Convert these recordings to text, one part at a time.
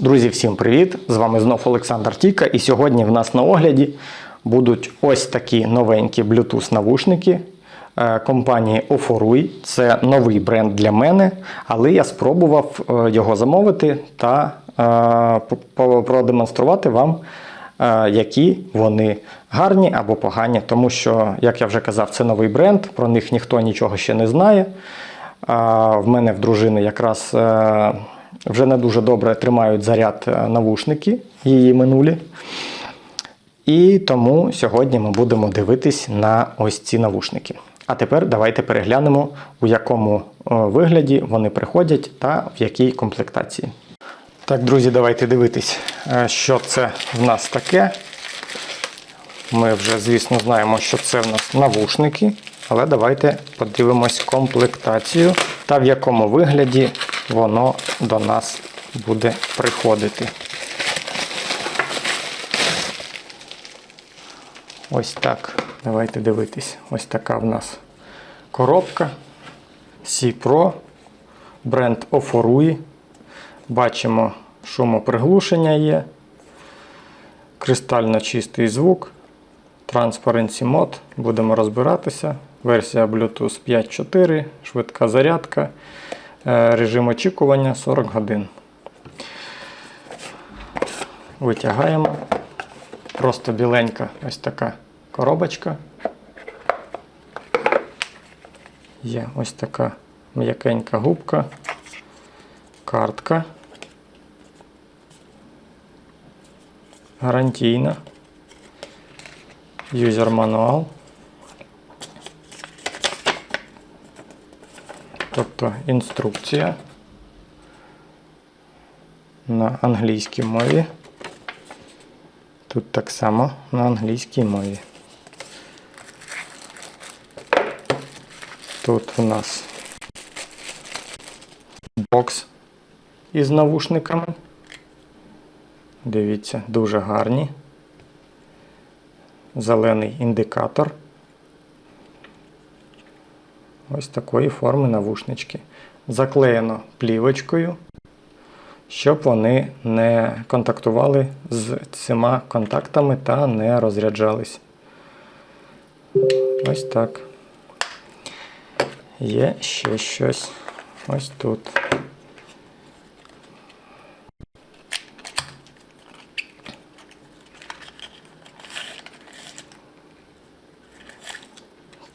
Друзі, всім привіт! З вами знов Олександр Тіка. І сьогодні в нас на огляді будуть ось такі новенькі Bluetooth навушники е, компанії Oforui. Це новий бренд для мене, але я спробував е, його замовити та е, продемонструвати вам, які вони гарні або погані. Тому що, як я вже казав, це новий бренд, про них ніхто нічого ще не знає. В мене в дружини якраз вже не дуже добре тримають заряд е, навушники, її минулі. І тому сьогодні ми будемо дивитись на ось ці навушники. А тепер давайте переглянемо, у якому е, вигляді вони приходять та в якій комплектації. Так, друзі, давайте дивитись, е, що це в нас таке. Ми вже, звісно, знаємо, що це в нас навушники, але давайте подивимось комплектацію та в якому вигляді воно до нас буде приходити. Ось так. Давайте дивитись. Ось така в нас коробка C Pro, бренд Oforui. Бачимо, шумоприглушення є, кристально чистий звук. Transparency Mode. Будемо розбиратися. Версія Bluetooth 5.4, швидка зарядка, режим очікування 40 годин. Витягаємо. Просто біленька ось така коробочка. Є ось така м'якенька губка, картка. Гарантійна. Юзер мануал. Тобто інструкція на англійській мові. Тут так само на англійській мові. Тут у нас бокс із навушниками. Дивіться, дуже гарні зелений індикатор. Ось такої форми навушнички. Заклеєно плівочкою, щоб вони не контактували з цими контактами та не розряджались. Ось так. Є ще щось ось тут.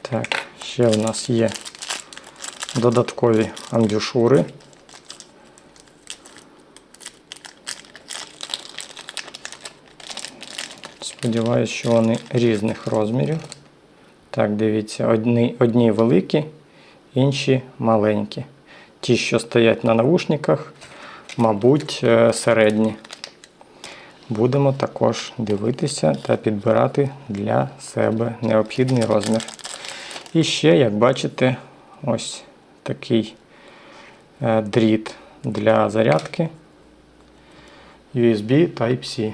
Так, ще у нас є додаткові амбушури. Сподіваюсь, що вони різних розмірів. Так, дивіться, одні, одні великі, інші маленькі. Ті, що стоять на навушниках, мабуть, е, середні. Будемо також дивитися та підбирати для себе необхідний розмір. І ще, як бачите, ось такий е, дріт для зарядки USB Type-C.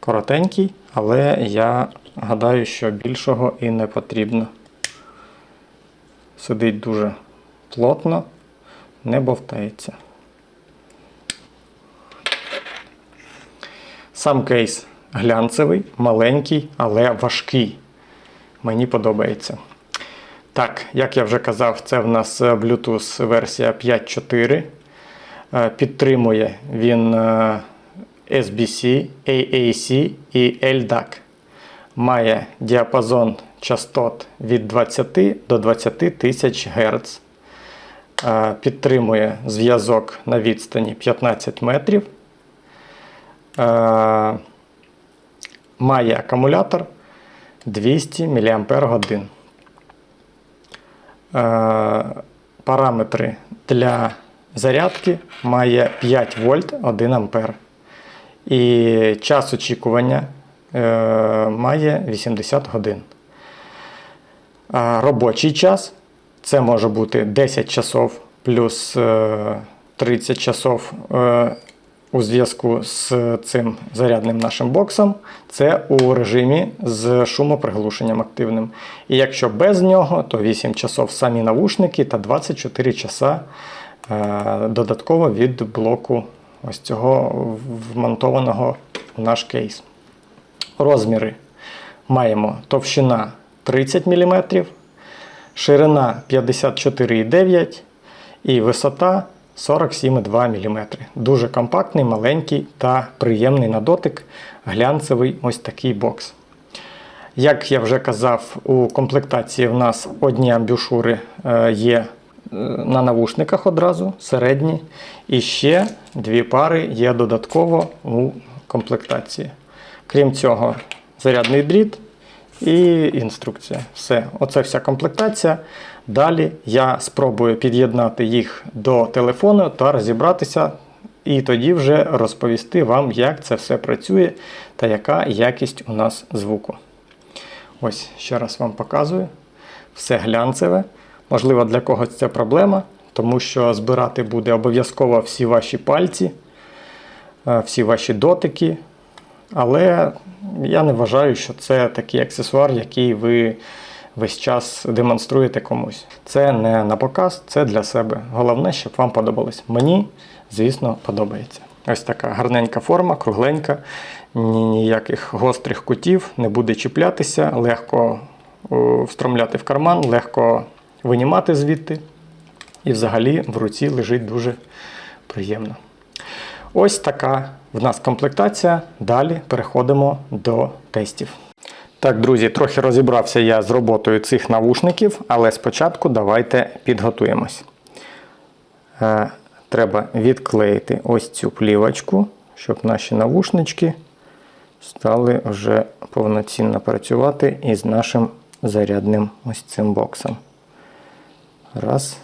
Коротенький, але я гадаю, що більшого і не потрібно. Сидить дуже плотно, не бовтається. Сам кейс глянцевий, маленький, але важкий. Мені подобається. Так, як я вже казав, це в нас е, Bluetooth версія 5.4. Е, Підтримує він е, SBC, AAC і LDAC. Має діапазон частот від 20 до 20 тисяч Гц. Підтримує зв'язок на відстані 15 метрів. Має акумулятор 200 мАч. Е, Параметри для зарядки має 5 вольт 1 ампер. І час очікування е, має 80 годин. Робочий час це може бути 10 часов плюс е, 30 часов е, у зв'язку з цим зарядним нашим боксом. Це у режимі з шумоприглушенням активним. І якщо без нього, то 8 часов самі навушники та 24 часа е, додатково від блоку ось цього вмонтованого в наш кейс. Розміри маємо товщина 30 мм, ширина 54,9 і висота 47,2 мм. Дуже компактний, маленький та приємний на дотик глянцевий ось такий бокс. Як я вже казав, у комплектації в нас одні амбушури е, є е, на навушниках одразу, середні, і ще дві пари є додатково у комплектації. Крім цього, зарядний дріт і інструкція. Все, оце вся комплектація. Далі я спробую під'єднати їх до телефону та розібратися, і тоді вже розповісти вам, як це все працює та яка якість у нас звуку. Ось ще раз вам показую. Все глянцеве. Можливо, для когось це проблема, тому що збирати буде обов'язково всі ваші пальці, е, всі ваші дотики. Але я не вважаю, що це такий аксесуар, який ви весь час демонструєте комусь. Це не на показ, це для себе. Головне, щоб вам подобалось. Мені, звісно, подобається. Ось така гарненька форма, кругленька, ніяких гострих кутів, не буде чіплятися, легко встромляти в карман, легко винімати звідти. І взагалі в руці лежить дуже приємно. Ось така в нас комплектація. Далі переходимо до тестів. Так, друзі, трохи розібрався я з роботою цих навушників, але спочатку давайте підготуємось. Е, треба відклеїти ось цю плівочку, щоб наші навушнички стали вже повноцінно працювати із нашим зарядним ось цим боксом. Раз.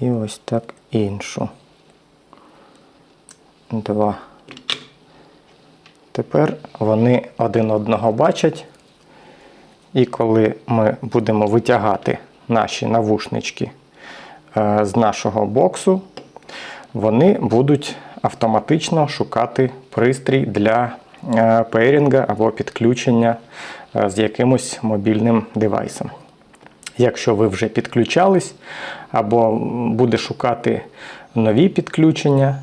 І ось так іншу. Два. Тепер вони один одного бачать. І коли ми будемо витягати наші навушнички е, з нашого боксу, вони будуть автоматично шукати пристрій для е, пейрінга або підключення е, з якимось мобільним девайсом. Якщо ви вже підключались, або буде шукати нові підключення,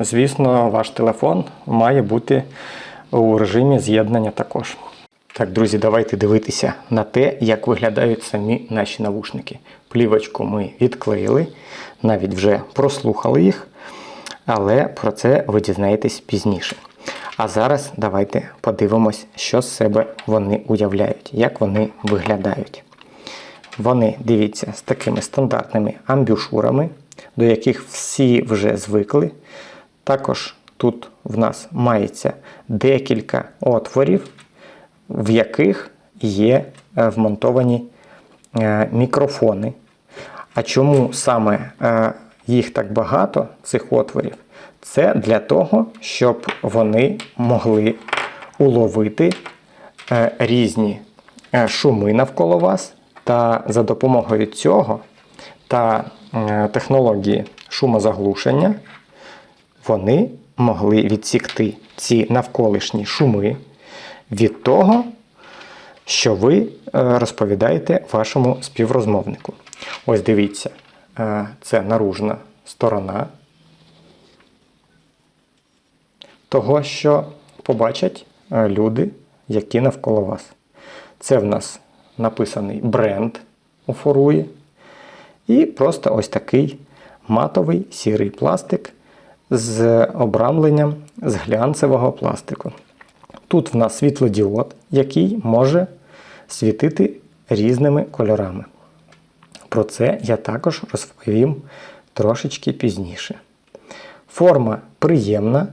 звісно, ваш телефон має бути у режимі з'єднання також. Так, друзі, давайте дивитися на те, як виглядають самі наші навушники. Плівочку ми відклеїли, навіть вже прослухали їх, але про це ви дізнаєтесь пізніше. А зараз давайте подивимось, що з себе вони уявляють, як вони виглядають. Вони, дивіться, з такими стандартними амбюшурами, до яких всі вже звикли. Також тут в нас мається декілька отворів, в яких є е, вмонтовані е, мікрофони. А чому саме е, їх так багато, цих отворів? Це для того, щоб вони могли уловити різні шуми навколо вас, та за допомогою цього та технології шумозаглушення вони могли відсікти ці навколишні шуми від того, що ви е, розповідаєте вашому співрозмовнику. Ось дивіться, е, це наружна сторона того, що побачать е, люди, які навколо вас. Це в нас написаний бренд у форуї. І просто ось такий матовий сірий пластик з обрамленням з глянцевого пластику. Тут в нас світлодіод, який може світити різними кольорами. Про це я також розповім трошечки пізніше. Форма приємна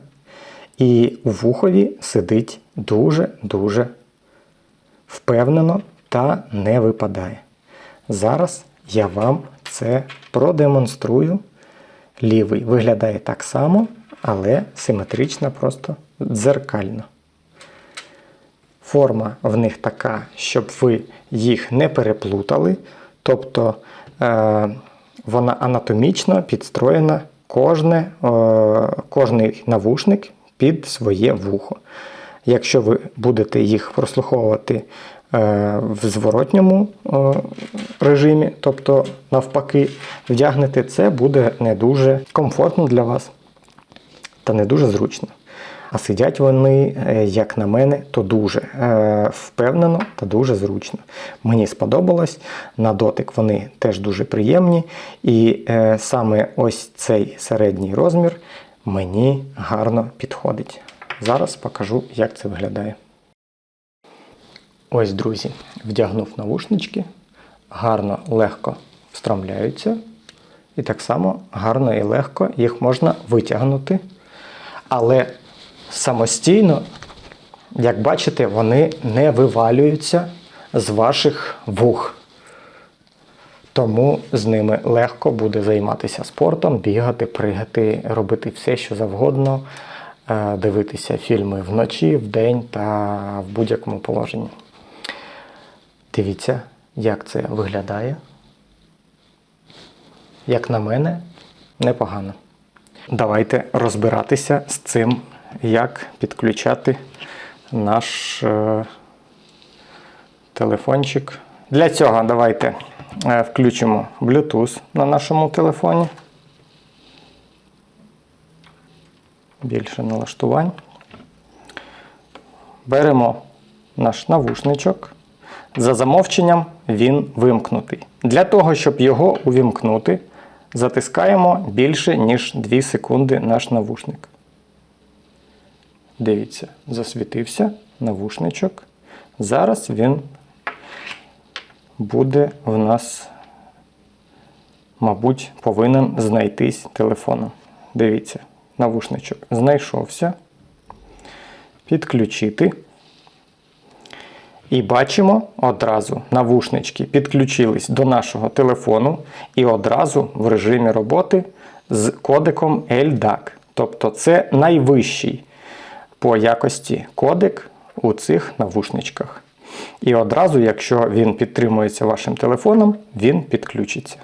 і у вухові сидить дуже-дуже впевнено та не випадає. Зараз я вам це продемонструю. Лівий виглядає так само, але симетрично, просто дзеркально. Форма в них така, щоб ви їх не переплутали. Тобто е, вона анатомічно підстроєна кожне, е, кожний навушник під своє вухо. Якщо ви будете їх прослуховувати в зворотньому е, режимі, тобто навпаки, вдягнете, це буде не дуже комфортно для вас та не дуже зручно. А сидять вони, е, як на мене, то дуже е, впевнено та дуже зручно. Мені сподобалось. На дотик вони теж дуже приємні. І е, саме ось цей середній розмір мені гарно підходить. Зараз покажу, як це виглядає. Ось, друзі, вдягнув навушнички, гарно, легко встромляються. І так само гарно і легко їх можна витягнути. Але самостійно, як бачите, вони не вивалюються з ваших вух. Тому з ними легко буде займатися спортом, бігати, пригати, робити все, що завгодно, е, дивитися фільми вночі, вдень та в будь-якому положенні. Дивіться, як це виглядає. Як на мене, непогано. Давайте розбиратися з цим, як підключати наш е, телефончик. Для цього давайте е, включимо Bluetooth на нашому телефоні. Більше налаштувань. Беремо наш навушничок. За замовченням він вимкнутий. Для того, щоб його увімкнути, затискаємо більше, ніж 2 секунди наш навушник. Дивіться, засвітився навушничок. Зараз він буде в нас, мабуть, повинен знайтись телефоном. Дивіться, навушничок знайшовся. Підключити. І бачимо одразу навушнички підключились до нашого телефону і одразу в режимі роботи з кодеком LDAC. Тобто це найвищий по якості кодек у цих навушничках. І одразу, якщо він підтримується вашим телефоном, він підключиться.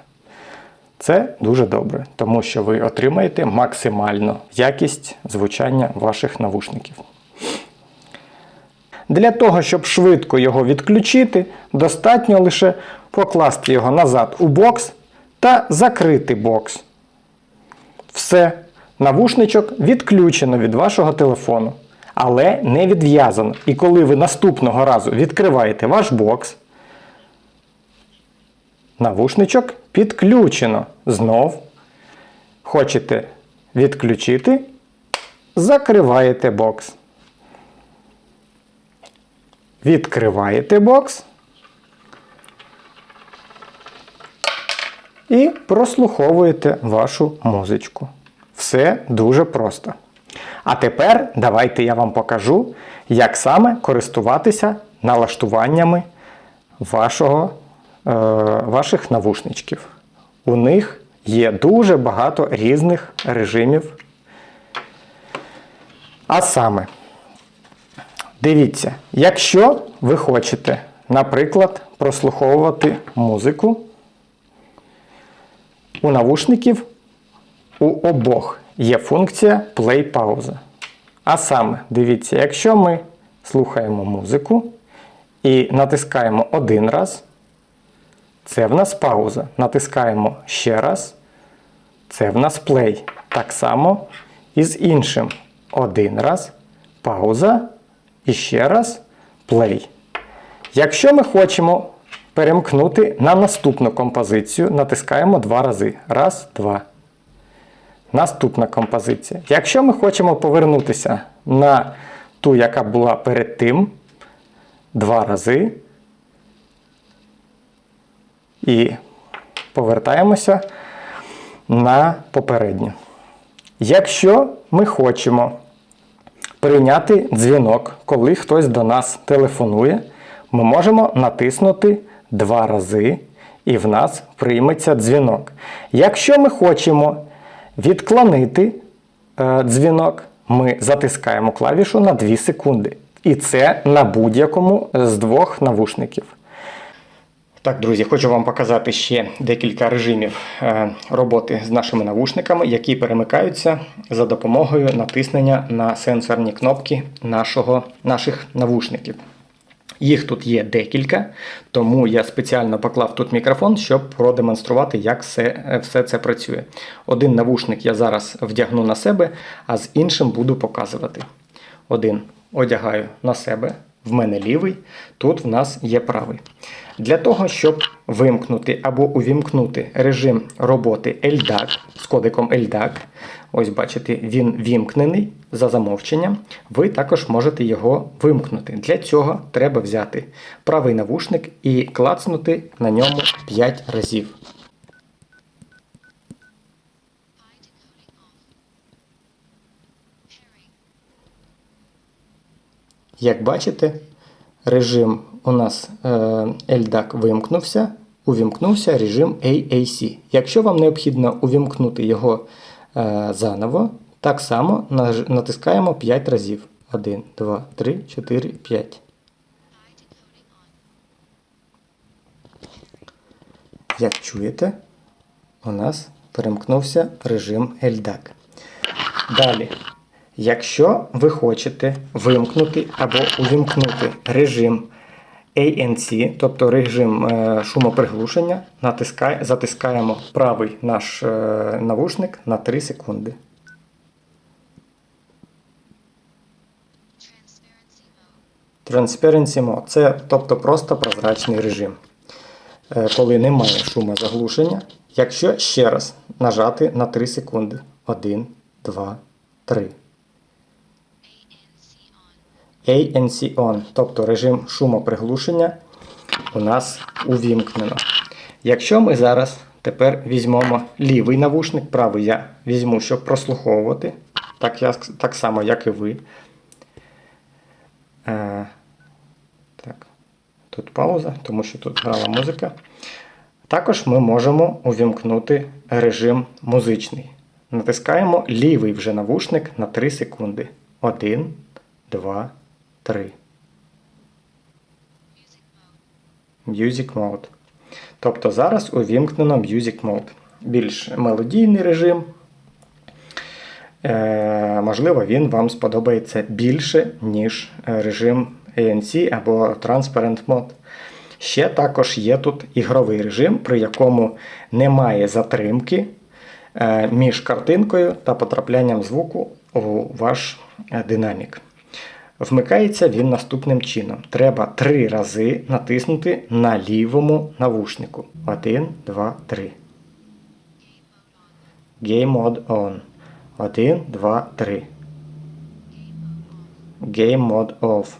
Це дуже добре, тому що ви отримаєте максимальну якість звучання ваших навушників. Для того, щоб швидко його відключити, достатньо лише покласти його назад у бокс та закрити бокс. Все, навушничок відключено від вашого телефону, але не відв'язано. І коли ви наступного разу відкриваєте ваш бокс, навушничок підключено. Знов хочете відключити, закриваєте бокс. Відкриваєте бокс і прослуховуєте вашу музичку. Все дуже просто. А тепер давайте я вам покажу, як саме користуватися налаштуваннями вашого, е, ваших навушничків. У них є дуже багато різних режимів. А саме, Дивіться, якщо ви хочете, наприклад, прослуховувати музику, у навушників у обох є функція play-пауза. А саме, дивіться, якщо ми слухаємо музику і натискаємо один раз, це в нас пауза. Натискаємо ще раз, це в нас play. Так само і з іншим. Один раз, пауза. І ще раз play. Якщо ми хочемо перемкнути на наступну композицію, натискаємо два рази. Раз, два. Наступна композиція. Якщо ми хочемо повернутися на ту, яка була перед тим, два рази. І повертаємося на попередню. Якщо ми хочемо прийняти дзвінок, коли хтось до нас телефонує, ми можемо натиснути два рази, і в нас прийметься дзвінок. Якщо ми хочемо відклонити е, дзвінок, ми затискаємо клавішу на 2 секунди. І це на будь-якому з двох навушників. Так, друзі, хочу вам показати ще декілька режимів е, роботи з нашими навушниками, які перемикаються за допомогою натиснення на сенсорні кнопки нашого, наших навушників. Їх тут є декілька, тому я спеціально поклав тут мікрофон, щоб продемонструвати, як все, все це працює. Один навушник я зараз вдягну на себе, а з іншим буду показувати. Один одягаю на себе, в мене лівий, тут в нас є правий. Для того, щоб вимкнути або увімкнути режим роботи LDAC з кодиком LDAC, ось бачите, він вімкнений за замовченням, ви також можете його вимкнути. Для цього треба взяти правий навушник і клацнути на ньому 5 разів. Як бачите, режим у нас е, LDAC вимкнувся, увімкнувся режим AAC. Якщо вам необхідно увімкнути його е, заново, так само натискаємо 5 разів. 1, 2, 3, 4, 5. Як чуєте, у нас перемкнувся режим LDAC. Далі, якщо ви хочете вимкнути або увімкнути режим ANC, тобто режим е, шумоприглушення, натискай, затискаємо правий наш е, навушник на 3 секунди. Transparency mode. Це тобто просто прозрачний режим. Е, Коли немає шумозаглушення, якщо ще раз нажати на 3 секунди. 1, 2, 3. ANC on. Тобто режим шумоприглушення у нас увімкнено. Якщо ми зараз тепер візьмемо лівий навушник, правий я візьму, щоб прослуховувати, так, я, так само, як і ви. Е, так, тут пауза, тому що тут грала музика. Також ми можемо увімкнути режим музичний. Натискаємо лівий вже навушник на 3 секунди. 1, 2, 3. Music mode. Music Mode. Тобто зараз увімкнено Music Mode. Більш мелодійний режим. Е, можливо, він вам сподобається більше, ніж е, режим ANC або Transparent Mode. Ще також є тут ігровий режим, при якому немає затримки е, між картинкою та потраплянням звуку у ваш е, динамік. Вмикається він наступним чином. Треба три рази натиснути на лівому навушнику. 1, 2, 3. Game mode on. 1, 2, 3. Game Mode Off.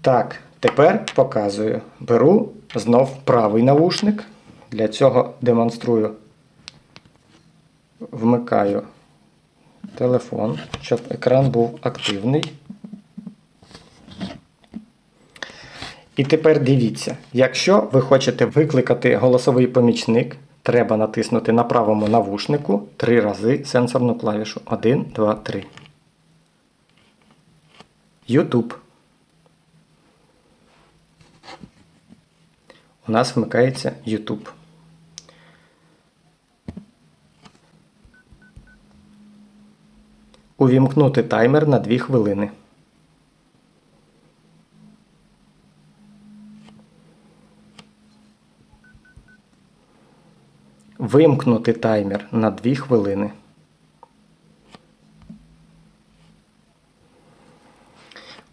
Так, тепер показую. Беру знов правий навушник. Для цього демонструю. Вмикаю телефон, щоб екран був активний. І тепер дивіться, якщо ви хочете викликати голосовий помічник, треба натиснути на правому навушнику три рази сенсорну клавішу. 1, 2, 3. YouTube. У нас вмикається YouTube. Увімкнути таймер на 2 хвилини. Вимкнути таймер на 2 хвилини.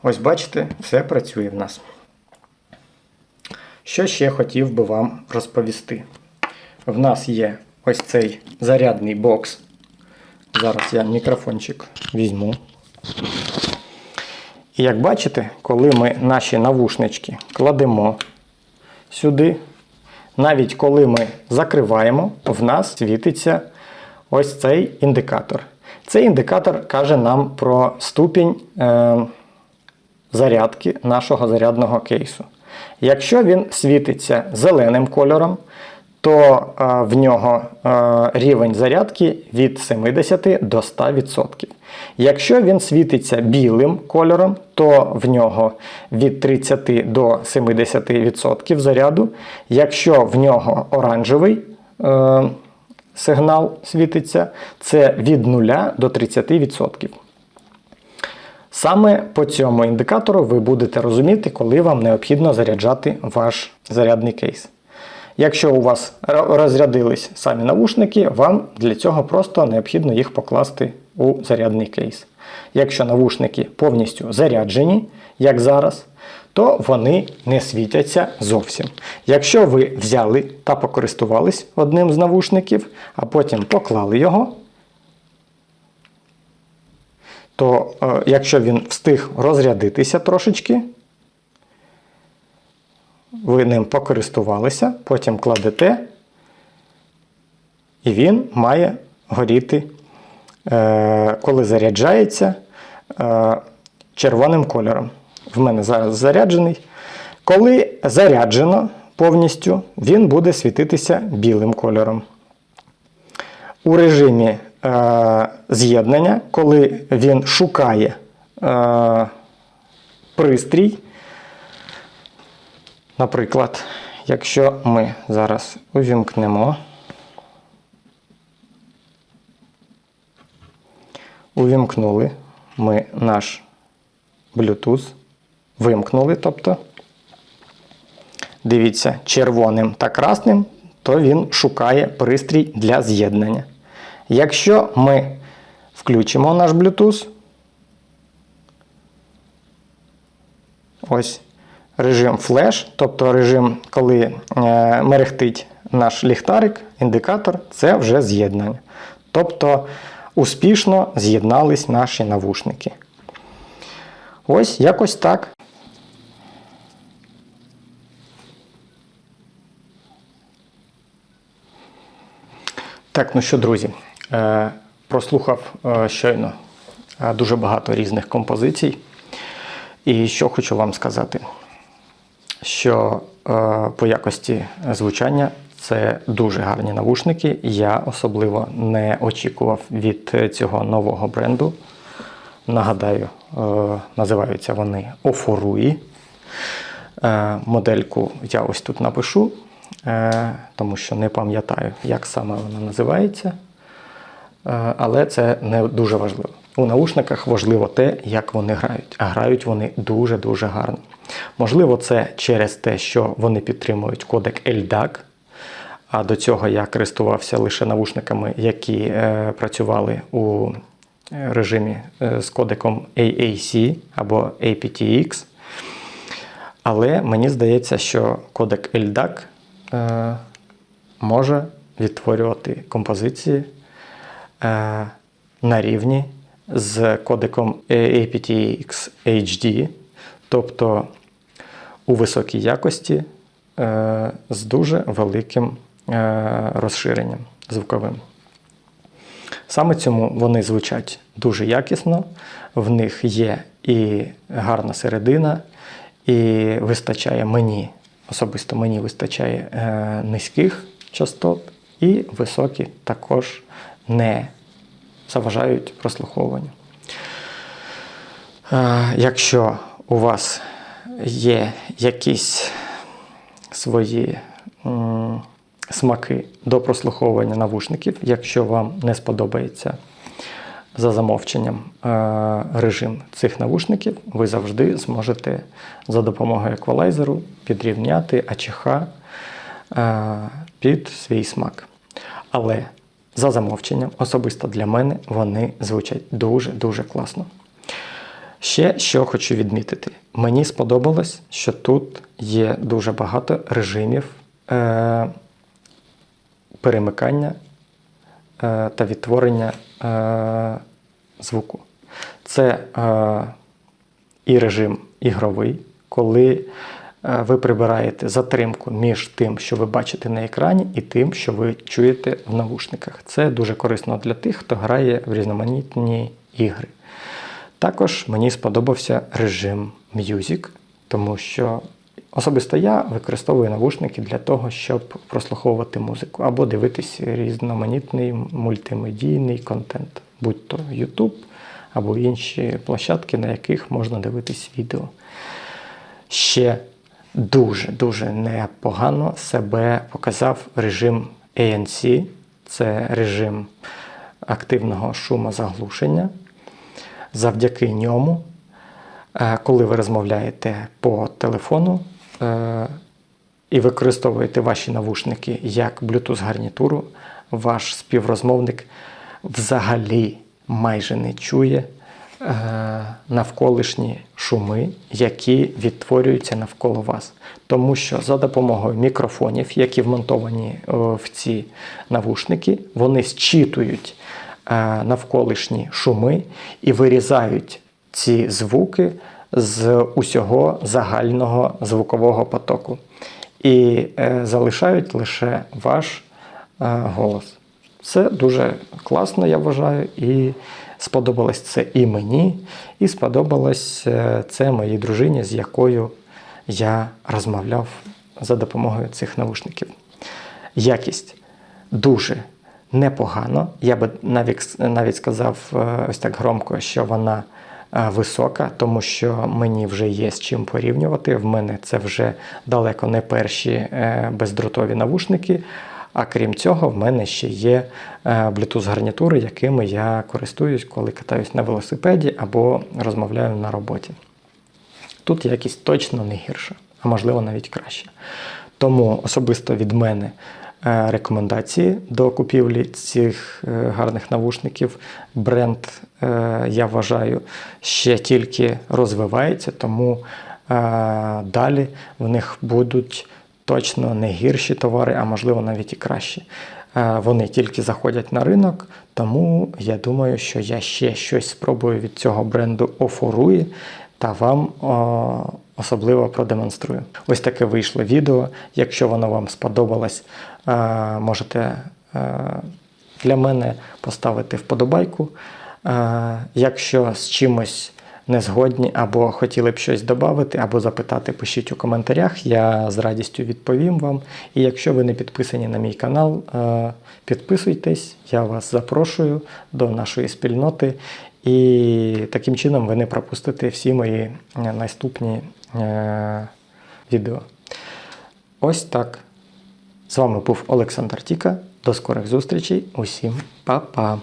Ось бачите, все працює в нас. Що ще хотів би вам розповісти? В нас є ось цей зарядний бокс. Зараз я мікрофончик візьму. І як бачите, коли ми наші навушнички кладемо сюди, навіть коли ми закриваємо, в нас світиться ось цей індикатор. Цей індикатор каже нам про ступінь е, зарядки нашого зарядного кейсу. Якщо він світиться зеленим кольором, то е, в нього е, рівень зарядки від 70 до 100%. Якщо він світиться білим кольором, то в нього від 30 до 70% заряду. Якщо в нього оранжевий е, сигнал світиться, це від 0 до 30%. Саме по цьому індикатору ви будете розуміти, коли вам необхідно заряджати ваш зарядний кейс. Якщо у вас розрядились самі навушники, вам для цього просто необхідно їх покласти у зарядний кейс. Якщо навушники повністю заряджені, як зараз, то вони не світяться зовсім. Якщо ви взяли та покористувались одним з навушників, а потім поклали його, то е, якщо він встиг розрядитися трошечки, ви ним покористувалися, потім кладете, і він має горіти, е, коли заряджається е, червоним кольором. В мене зараз заряджений. Коли заряджено повністю, він буде світитися білим кольором. У режимі е, з'єднання, коли він шукає е, пристрій, Наприклад, якщо ми зараз увімкнемо, увімкнули ми наш Bluetooth, вимкнули, тобто, дивіться, червоним та красним, то він шукає пристрій для з'єднання. Якщо ми включимо наш Bluetooth, ось режим флеш, тобто режим, коли е, мерехтить наш ліхтарик, індикатор, це вже з'єднання. Тобто успішно з'єднались наші навушники. Ось якось так. Так, ну що, друзі, е, прослухав е, щойно дуже багато різних композицій. І що хочу вам сказати, що е, по якості звучання це дуже гарні навушники. Я особливо не очікував від цього нового бренду. Нагадаю, е, називаються вони Офоруї. Е, модельку я ось тут напишу, тому що не пам'ятаю, як саме вона називається. Але це не дуже важливо. У наушниках важливо те, як вони грають. А грають вони дуже-дуже гарно. Можливо, це через те, що вони підтримують кодек LDAC. А до цього я користувався лише навушниками, які е, працювали у е, режимі е, з кодеком AAC або aptX. Але мені здається, що кодек LDAC е, може відтворювати композиції е, на рівні з кодеком aptX HD, тобто у високій якості е, з дуже великим е, розширенням звуковим. Саме цьому вони звучать дуже якісно, в них є і гарна середина, і вистачає мені, особисто мені вистачає е, низьких частот, і високі також не заважають прослуховуванню. Якщо у вас є якісь свої м, смаки до прослуховування навушників, якщо вам не сподобається за замовченням е, режим цих навушників, ви завжди зможете за допомогою еквалайзеру підрівняти АЧХ е, під свій смак. Але за замовченням, особисто для мене, вони звучать дуже-дуже класно. Ще що хочу відмітити: мені сподобалось, що тут є дуже багато режимів е, перемикання е, та відтворення е, звуку. Це е, і режим ігровий, коли е, ви прибираєте затримку між тим, що ви бачите на екрані, і тим, що ви чуєте в навушниках. Це дуже корисно для тих, хто грає в різноманітні ігри. Також мені сподобався режим Music, тому що особисто я використовую навушники для того, щоб прослуховувати музику або дивитись різноманітний мультимедійний контент, будь то YouTube або інші площадки, на яких можна дивитись відео. Ще дуже-дуже непогано себе показав режим ANC, це режим активного шумозаглушення. Завдяки ньому Е, Коли ви розмовляєте по телефону е, і використовуєте ваші навушники як Bluetooth гарнітуру, ваш співрозмовник взагалі майже не чує е, навколишні шуми, які відтворюються навколо вас. Тому що за допомогою мікрофонів, які вмонтовані в ці навушники, вони зчитують навколишні шуми і вирізають ці звуки з усього загального звукового потоку. І е, залишають лише ваш е, голос. Це дуже класно, я вважаю, і сподобалось це і мені, і сподобалось е, це моїй дружині, з якою я розмовляв за допомогою цих навушників. Якість дуже непогано. Я би навіть, навіть сказав е, ось так громко, що вона е, висока, тому що мені вже є з чим порівнювати. В мене це вже далеко не перші е, бездротові навушники. А крім цього, в мене ще є Bluetooth-гарнітури, якими я користуюсь, коли катаюсь на велосипеді або розмовляю на роботі. Тут якість точно не гірша, а можливо навіть краще. Тому особисто від мене рекомендації до купівлі цих е, гарних навушників. Бренд, е, я вважаю, ще тільки розвивається, тому е, далі в них будуть точно не гірші товари, а можливо навіть і кращі. Е, Вони тільки заходять на ринок, тому я думаю, що я ще щось спробую від цього бренду офорую та вам о, особливо продемонструю. Ось таке вийшло відео. Якщо воно вам сподобалось, е, можете е, для мене поставити вподобайку. Е, Якщо з чимось не згодні або хотіли б щось додати, або запитати, пишіть у коментарях. Я з радістю відповім вам. І якщо ви не підписані на мій канал, підписуйтесь, я вас запрошую до нашої спільноти. І таким чином ви не пропустите всі мої е, наступні е, відео. Ось так. З вами був Олександр Тіка. До скорих зустрічей. Усім па-па.